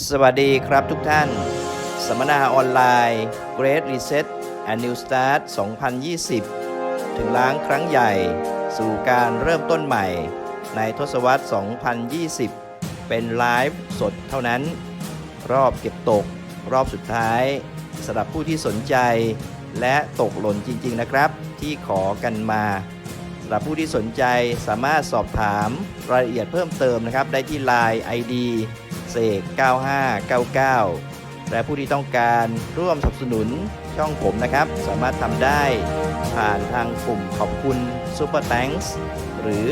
สวัสดีครับทุกท่าน สัมมนาออนไลน์ Great Reset and New Start 2020 ถึงล้างครั้งใหญ่สู่การเริ่มต้นใหม่ ในทศวรรษ 2020 เป็นไลฟ์สดเท่านั้น รอบเก็บตก รอบสุดท้ายสำหรับผู้ที่สนใจ และตกหล่นจริง ๆ นะครับ ที่ขอกันมาสำหรับผู้ที่สนใจสามารถสอบถามรายละเอียดเพิ่มเติมนะครับ ได้ที่ Line ID เสก 9599 และผู้ที่ต้องการร่วมสนับสนุนช่องผมนะครับ สามารถทำได้ผ่านทางปุ่มขอบคุณ Super Thanks หรือ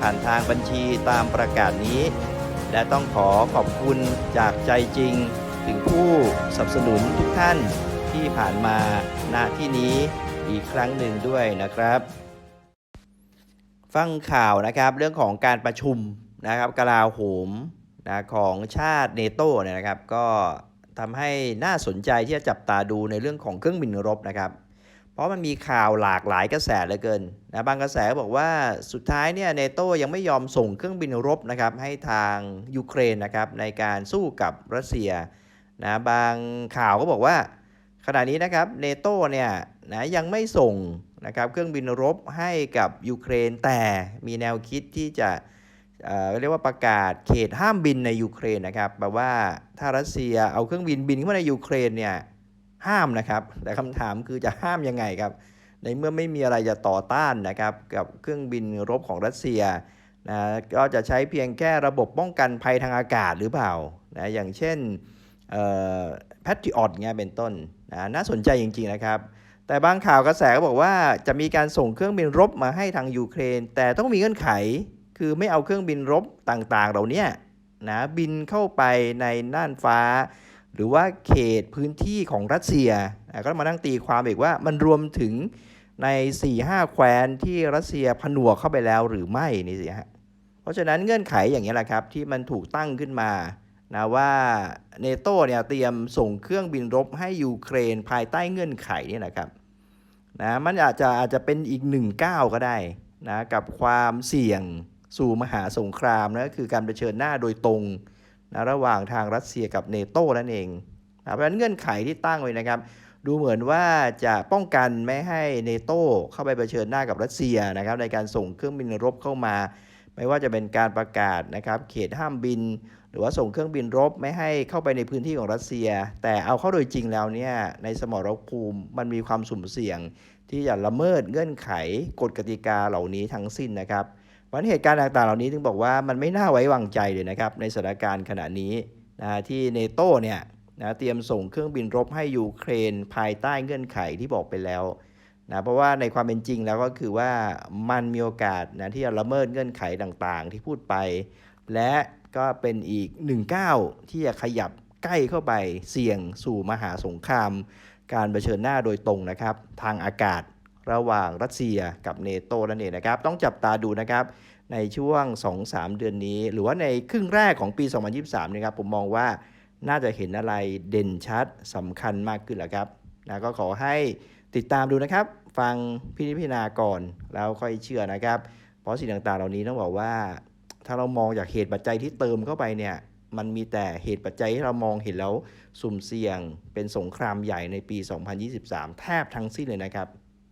ผ่านทางบัญชีตามประกาศนี้ และต้องขอขอบคุณจากใจจริง ถึงผู้สนับสนุนทุกท่านที่ผ่านมาณที่นี้อีกครั้งหนึ่งด้วยนะครับ ฟังข่าวนะครับเรื่องของการประชุมนะครับกลาโหม นะของชาติเนโตเนี่ยนะครับก็ทำให้น่าสนใจที่จะจับตาดูในเรื่องของเครื่องบินรบนะครับ เพราะมันมีข่าวหลากหลายกระแสเหลือเกินนะบางกระแสบอกว่าสุดท้ายเนี่ยเนโตยังไม่ยอมส่งเครื่องบินรบนะครับให้ทางยูเครนนะครับในการสู้กับรัสเซียนะบางข่าวก็บอกว่า ขณะนี้นะครับเนโตเนี่ยนะยังไม่ส่งนะครับเครื่องบินรบให้กับยูเครนแต่มีแนวคิดที่จะ เอ่อเรียกว่าประกาศเขตห้ามบินในยูเครนนะครับแปลว่าถ้ารัสเซียเอาเครื่องบินบินเข้ามาในยูเครนเนี่ยห้ามนะครับ แต่คำถามคือจะห้ามยังไงครับ ในเมื่อไม่มีอะไรจะต่อต้านนะครับ กับเครื่องบินรบของรัสเซียนะก็จะใช้เพียงแค่ระบบป้องกันภัยทางอากาศหรือเปล่านะอย่างเช่นแพทริออตเงี้ยเป็นต้นนะน่าสนใจจริงๆนะครับ แต่บางข่าวกระแสก็บอกว่าจะมีการส่งเครื่องบินรบมาให้ทางยูเครน แต่ต้องมีเงื่อนไข คือไม่เอาเครื่องบินรบต่างๆ เหล่านี้นะบินเข้าไปในน่านฟ้า หรือว่าเขตพื้นที่ของรัสเซียนะก็มานั่งตีความอีกว่ามันรวมถึงใน 4-5 แคว้นที่รัสเซียผนวกเข้าไปแล้วหรือไม่นี่สิฮะเพราะฉะนั้นเงื่อนไขอย่างนี้แหละครับ ที่มันถูกตั้งขึ้นมานะว่าเนโตเนี่ยเตรียมส่งเครื่องบินรบให้ยูเครนภายใต้เงื่อนไขนี่นะครับนะมันอาจจะอาจจะเป็นอีกหนึ่งก้าวก็ได้นะกับความเสี่ยง สู่มหาสงครามนะคือการเผชิญหน้าโดยตรงนะระหว่างทางรัสเซียกับเนโตนั่นเองนะเพราะฉะนั้นเงื่อนไขที่ตั้งไว้นะครับ ดูเหมือนว่าจะป้องกันไม่ให้เนโตเข้าไปเผชิญหน้ากับรัสเซียนะครับในการส่งเครื่องบินรบเข้ามา ไม่ว่าจะเป็นการประกาศนะครับเขตห้ามบิน หรือว่าส่งเครื่องบินรบไม่ให้เข้าไปในพื้นที่ของรัสเซีย แต่เอาเข้าโดยจริงแล้วเนี่ยในสมรภูมิมันมีความสุ่มเสี่ยง ที่จะละเมิดเงื่อนไขกฎกติกาเหล่านี้ทั้งสิ้นนะครับ วันเหตุการณ์ต่างๆ เหล่านี้ถึงบอกว่ามันไม่น่าไว้วางใจเลยนะครับในสถานการณ์ขณะนี้นะที่เนโตเนี่ยนะเตรียมส่งเครื่องบินรบให้ยูเครนภายใต้เงื่อนไขที่บอกไปแล้วนะเพราะว่าในความเป็นจริงแล้วก็คือว่ามันมีโอกาสนะที่จะละเมิดเงื่อนไขต่างๆ ที่พูดไป และก็เป็นอีกหนึ่งก้าวที่จะขยับใกล้เข้าไปเสี่ยงสู่มหาสงคราม การเผชิญหน้าโดยตรงนะครับ ทางอากาศ ระหว่างรัสเซียกับเนโตนั่นเองนะครับ ต้องจับตาดูนะครับในช่วง 2-3 เดือนนี้ หรือว่าในครึ่งแรกของปี 2023นะครับผมมองว่าน่าจะเห็นอะไรเด่นชัดสำคัญมากขึ้นแล้วครับนะก็ขอให้ติดตามดูนะครับ ฟังพินิจพิจารณาก่อนแล้วค่อยเชื่อนะครับ เพราะสิ่งต่างๆ เหล่านี้ต้องบอกว่า ถ้าเรามองจากเหตุปัจจัยที่เติมเข้าไปเนี่ยมันมีแต่เหตุปัจจัยที่เรามองเห็นแล้วสุ่มเสี่ยงเป็นสงครามใหญ่ในปี 2023 แทบทั้งสิ้นเลยนะครับ